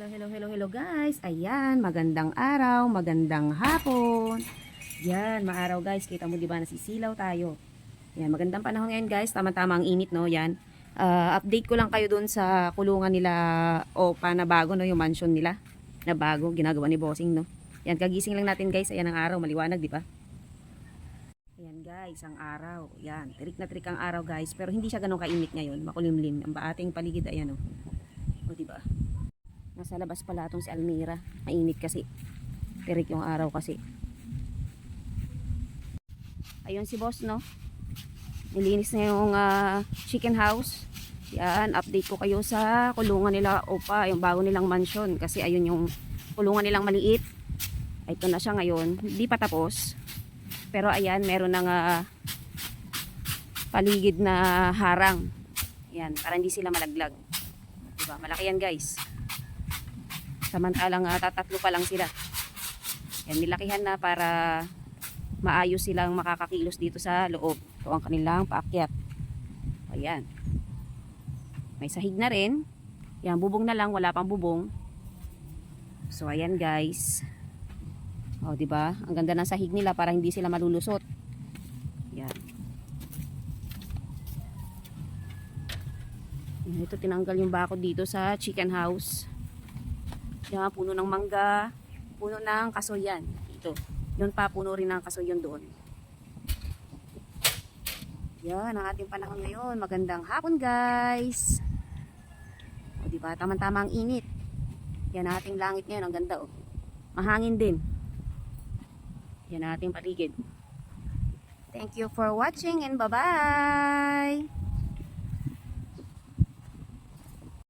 Hello, hello, hello, hello guys. Ayan, magandang araw, magandang hapon. Yan, maaraw guys. Kita mo 'di ba nasisilaw tayo. Yan, magandang panahon ngayon guys. Tama-tama ang init no, yan. Ah, update ko lang kayo doon sa kulungan nila o na bago no, yung mansion nila. Na bago ginagawa ni Bossing no. Yan, kagising lang natin guys. Ayan ang araw, maliwanag 'di ba? Ayan guys, ang araw. Yan, tirik na tirik ang araw guys. Pero hindi siya ganun kainit ngayon. Makulimlim. Ang ating paligid, ayan o. O, diba? Nasa labas pala itong si Almira. Mainit kasi. Tirik yung araw kasi. Ayun si boss, no? Nilinis na yung ah, chicken house. Yan, update ko kayo sa kulungan nila Opa, yung bago nilang mansion. Kasi ayun yung kulungan nilang maliit. Ito na siya ngayon. Hindi pa tapos. Pero ayan, meron ng ah, paligid na harang. Yan, para hindi sila malaglag. Diba? Malaki yan guys. Samantalang uh, tatatlo pa lang sila. Yan, nilakihan na para maayos silang makakakilos dito sa loob. Ito ang kanilang paakyat. Ayan. May sahig na rin. Yan, bubong na lang, wala pang bubong. So, ayan guys. O, di ba? Ang ganda ng sahig nila para hindi sila malulusot. Yan. Yan, Ito tinanggal yung bakod dito sa chicken house. Yan, puno ng mangga, puno ng kasoyan. Ito. Yun pa, puno rin ng kasoyan doon. Yan, ang ating panahon ngayon. Magandang hapon, guys. O, di ba? Tama-tama ang init. Yan ang ating langit ngayon. Ang ganda, oh. Mahangin din. Yan ang ating paligid. Thank you for watching and bye-bye!